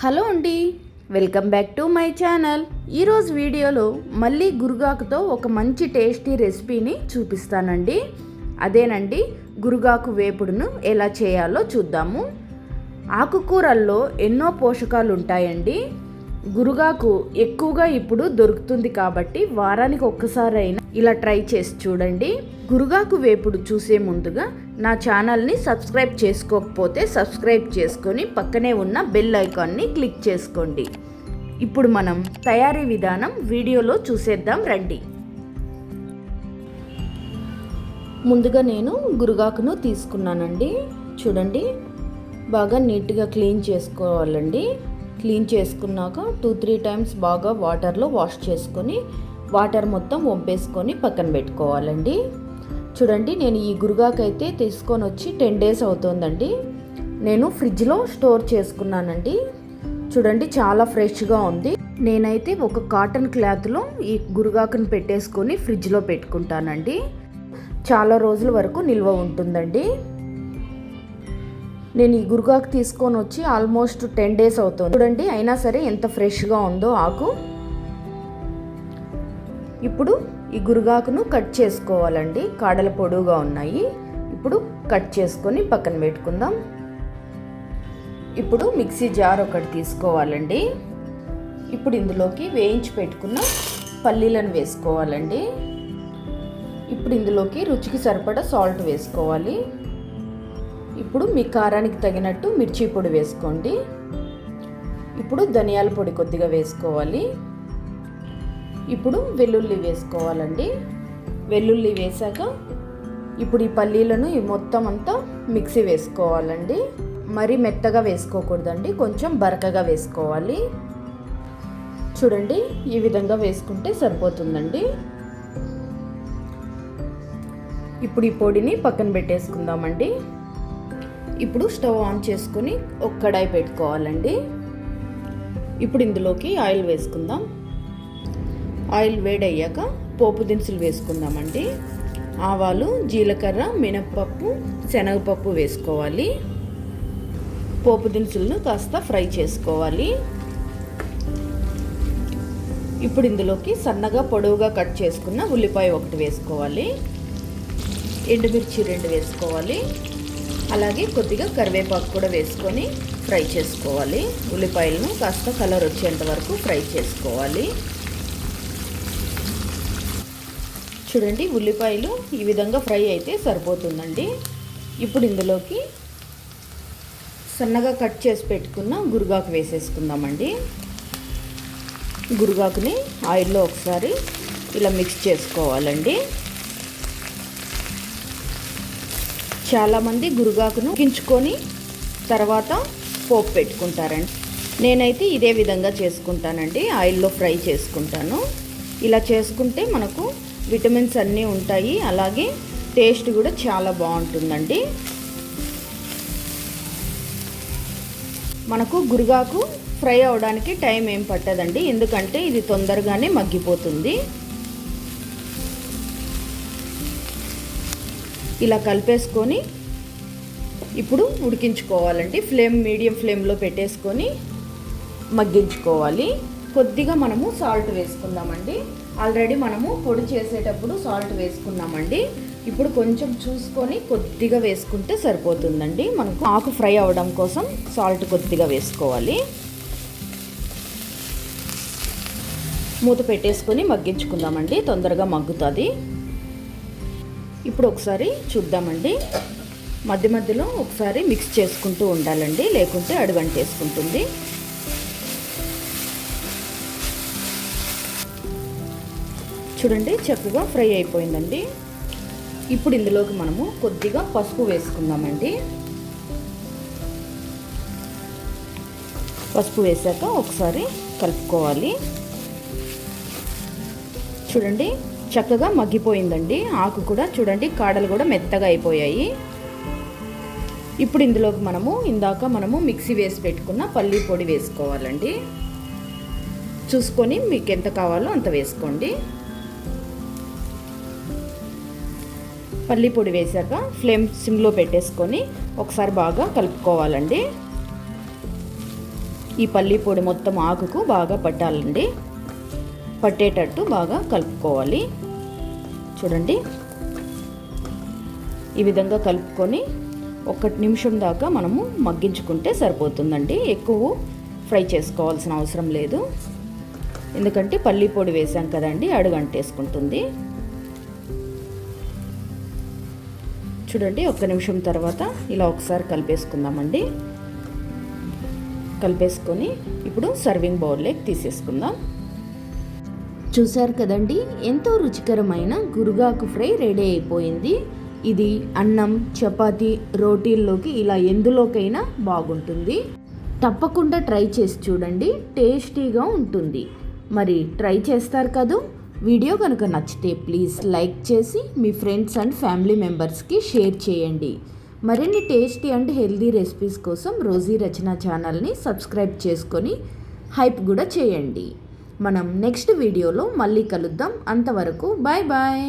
Hello అండి welcome back to my channel. ఈరోజు వీడియోలో మళ్ళీ గురుగాకుతో ఒక మంచి టేస్టీ రెసిపీని చూపిస్తానండి. అదేనండి గురుగాకు వేపుడును ఎలా చేయాలో చూద్దాము. ఆకుకూరల్లో ఎన్నో పోషకాలు ఉంటాయండి గురుగాకు ఎక్కువగా ఇప్పుడు దొరుకుతుంది కాబట్టి వారానికి ఒక్కసారైనా ఇలా ట్రై చేసి చూడండి. గురుగాకు వేపుడు చూసే ముందుగా నా ఛానల్ని సబ్స్క్రైబ్ చేసుకోకపోతే సబ్స్క్రైబ్ చేసుకొని పక్కనే ఉన్న బెల్ ఐకాన్ని క్లిక్ చేసుకోండి. ఇప్పుడు మనం తయారీ విధానం వీడియోలో చూసేద్దాం రండి. ముందుగా నేను గురుగాకును తీసుకున్నానండి. చూడండి. బాగా నీట్గా క్లీన్ చేసుకోవాలండి. క్లీన్ చేసుకున్నాక టూ త్రీ టైమ్స్ బాగా వాటర్లో వాష్ చేసుకొని వాటర్ మొత్తం వంపేసుకొని పక్కన పెట్టుకోవాలండి. చూడండి నేను ఈ గురుగాకైతే తీసుకొని వచ్చి టెన్ డేస్ అవుతుందండి. నేను ఫ్రిడ్జ్లో స్టోర్ చేసుకున్నానండి. చూడండి చాలా ఫ్రెష్గా ఉంది. నేనైతే ఒక కాటన్ క్లాత్లో ఈ గురుగాకును పెట్టేసుకొని ఫ్రిడ్జ్లో పెట్టుకుంటానండి. చాలా రోజుల వరకు నిల్వ ఉంటుందండి. నేను ఈ గురుగాకు తీసుకొని వచ్చి ఆల్మోస్ట్ టెన్ డేస్ అవుతుంది. చూడండి అయినా సరే ఎంత ఫ్రెష్గా ఉందో ఆకు. ఇప్పుడు ఈ గురుగాకును కట్ చేసుకోవాలండి. కాడలు పొడువుగా ఉన్నాయి. ఇప్పుడు కట్ చేసుకొని పక్కన పెట్టుకుందాం. ఇప్పుడు మిక్సీ జార్ ఒకటి తీసుకోవాలండి. ఇప్పుడు ఇందులోకి వేయించి పెట్టుకున్న పల్లీలను వేసుకోవాలండి. ఇప్పుడు ఇందులోకి రుచికి సరిపడా సాల్ట్ వేసుకోవాలి. ఇప్పుడు మీ కారానికి తగినట్టు మిర్చి పొడి వేసుకోండి. ఇప్పుడు ధనియాల పొడి కొద్దిగా వేసుకోవాలి. ఇప్పుడు వెల్లుల్లి వేసుకోవాలండి. వెల్లుల్లి వేసాక ఇప్పుడు ఈ పల్లీలను ఈ మొత్తం అంతా మిక్సీ వేసుకోవాలండి. మరి మెత్తగా వేసుకోకూడదండి కొంచెం బరకగా వేసుకోవాలి. చూడండి ఈ విధంగా వేసుకుంటే సరిపోతుందండి. ఇప్పుడు ఈ పొడిని పక్కన పెట్టేసుకుందామండి. ఇప్పుడు స్టవ్ ఆన్ చేసుకొని ఒక కడాయి పెట్టుకోవాలండి. ఇప్పుడు ఇందులోకి ఆయిల్ వేసుకుందాం. ఆయిల్ వేడయ్యాక పోపు దినుసులు వేసుకుందామండి. ఆవాలు జీలకర్ర మినప్పప్పు శనగపప్పు వేసుకోవాలి. పోపు దినుసులను కాస్త ఫ్రై చేసుకోవాలి. ఇప్పుడు ఇందులోకి సన్నగా పొడవుగా కట్ చేసుకున్న ఉల్లిపాయ ఒకటి వేసుకోవాలి. ఎండుమిర్చి రెండు వేసుకోవాలి. అలాగే కొద్దిగా కరివేపాకు కూడా వేసుకొని ఫ్రై చేసుకోవాలి. ఉల్లిపాయలను కాస్త కలర్ వచ్చేంత వరకు ఫ్రై చేసుకోవాలి. చూడండి ఉల్లిపాయలు ఈ విధంగా ఫ్రై అయితే సరిపోతుందండి. ఇప్పుడు ఇందులోకి సన్నగా కట్ చేసి పెట్టుకున్న గురుగాకు వేసేసుకుందామండి. గురుగాకుని ఆయిల్లో ఒకసారి ఇలా మిక్స్ చేసుకోవాలండి. చాలామంది గురుగాకును గించుకొని తర్వాత పోపు పెట్టుకుంటారండి. నేనైతే ఇదే విధంగా చేసుకుంటానండి. ఆయిల్లో ఫ్రై చేసుకుంటాను. ఇలా చేసుకుంటే మనకు విటమిన్స్ అన్నీ ఉంటాయి. అలాగే టేస్ట్ కూడా చాలా బాగుంటుందండి. మనకు గురుగాకు ఫ్రై అవడానికి టైం ఏం పట్టదండి. ఎందుకంటే ఇది తొందరగానే మగ్గిపోతుంది. ఇలా కలిపేసుకొని ఇప్పుడు ఉడికించుకోవాలండి. ఫ్లేమ్ మీడియం ఫ్లేమ్లో పెట్టేసుకొని మగ్గించుకోవాలి. కొద్దిగా మనము సాల్ట్ వేసుకుందామండి. ఆల్రెడీ మనము పొడి చేసేటప్పుడు సాల్ట్ వేసుకున్నామండి. ఇప్పుడు కొంచెం చూసుకొని కొద్దిగా వేసుకుంటే సరిపోతుందండి. మనకు ఆకు ఫ్రై అవ్వడం కోసం సాల్ట్ కొద్దిగా వేసుకోవాలి. మూత పెట్టేసుకొని మగ్గించుకుందామండి. తొందరగా మగ్గుతుంది. ఇప్పుడు ఒకసారి చూద్దామండి. మధ్య మధ్యలో ఒకసారి మిక్స్ చేసుకుంటూ ఉండాలండి. లేకుంటే అడుగంటేసుకుంటుంది. చూడండి చక్కగా ఫ్రై అయిపోయిందండి. ఇప్పుడు ఇందులోకి మనము కొద్దిగా పసుపు వేసుకుందామండి. పసుపు వేసాక ఒకసారి కలుపుకోవాలి. చూడండి చక్కగా మగ్గిపోయిందండి. ఆకు కూడా చూడండి కాడలు కూడా మెత్తగా అయిపోయాయి. ఇప్పుడు ఇందులోకి మనము ఇందాక మనము మిక్సీ వేసి పెట్టుకున్న పల్లీ పొడి వేసుకోవాలండి. చూసుకొని మీకు ఎంత కావాలో అంత వేసుకోండి. పల్లీ పొడి వేసాక ఫ్లేమ్ సిమ్లో పెట్టేసుకొని ఒకసారి బాగా కలుపుకోవాలండి. ఈ పల్లి పొడి మొత్తం ఆకుకు బాగా పట్టాలండి. పట్టేటట్టు బాగా కలుపుకోవాలి. చూడండి. ఈ విధంగా కలుపుకొని ఒక నిమిషం దాకా మనము మగ్గించుకుంటే సరిపోతుందండి. ఎక్కువ ఫ్రై చేసుకోవాల్సిన అవసరం లేదు. ఎందుకంటే పల్లి పొడి వేసాం కదండి అడుగంటేసుకుంటుంది. చూడండి ఒక్క నిమిషం తర్వాత ఇలా ఒకసారి కలిపేసుకుందామండి. కలిపేసుకొని ఇప్పుడు సర్వింగ్ బౌల్లోకి తీసేసుకుందాం. చూశారు కదండి ఎంతో రుచికరమైన గురుగాకు ఫ్రై రెడీ అయిపోయింది. ఇది అన్నం చపాతీ రోటీల్లోకి ఇలా ఎందులోకైనా బాగుంటుంది. తప్పకుండా ట్రై చేసి చూడండి టేస్టీగా ఉంటుంది. మరి ట్రై చేస్తారు కదూ? వీడియో కనుక నచ్చితే ప్లీజ్ లైక్ చేసి మీ ఫ్రెండ్స్ అండ్ ఫ్యామిలీ మెంబర్స్కి షేర్ చేయండి. మరిన్ని టేస్టీ అండ్ హెల్దీ రెసిపీస్ కోసం రోజీ రచన ఛానల్ని సబ్స్క్రైబ్ చేసుకొని హైప్ కూడా చేయండి. మనం నెక్స్ట్ వీడియోలో మళ్ళీ కలుద్దాం. అంతవరకు బాయ్ బాయ్